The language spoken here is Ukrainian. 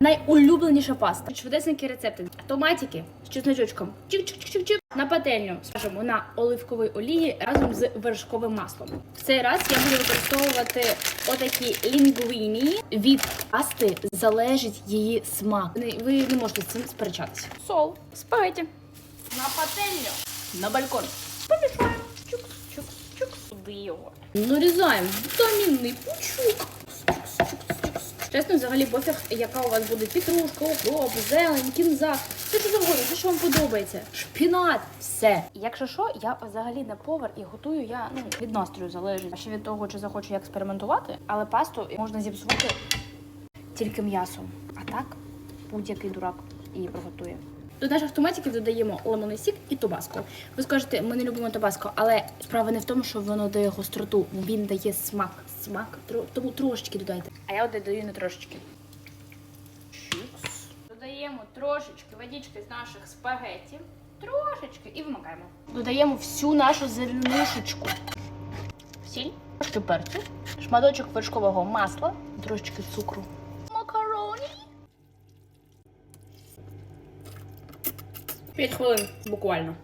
Найулюбленіша паста. Швидесенькі рецепти. Томатики з чесночочком. Чик-чик-чик-чик. На пательню смажимо на оливковій олії разом з вершковим маслом. В цей раз я буду використовувати отакі лінгвіні. Від пасти залежить її смак. Ви не можете з цим сперечатися. Сол, спагеті. На пательню. На балкон. Помішаємо. Чук, чук, чук. Туди його. Нарізаємо вітамінний пучок. Чесно, взагалі пофіг, яка у вас буде петрушка, укроп, зелень, кінза. Все що завгодно, все, що вам подобається. Шпінат, все. Якщо що, я взагалі не повар і готую я ну від настрою залежить. А ще від того, чи захочу я експериментувати, але пасту можна зіпсувати тільки м'ясом. А так будь-який дурак її приготує. До наших томатиків додаємо лимонний сік і тобаско. Ви скажете, ми не любимо тобаско, але справа не в тому, що воно дає гостроту, він дає смак. Смак, тому трошечки додайте. А я додаю не трошечки. Додаємо трошечки водички з наших спагетів. Трошечки і вимикаємо. Додаємо всю нашу зеленушечку. Сіль, трошки перцю, шматочок вершкового масла, трошечки цукру. Макароні. 5 хвилин буквально.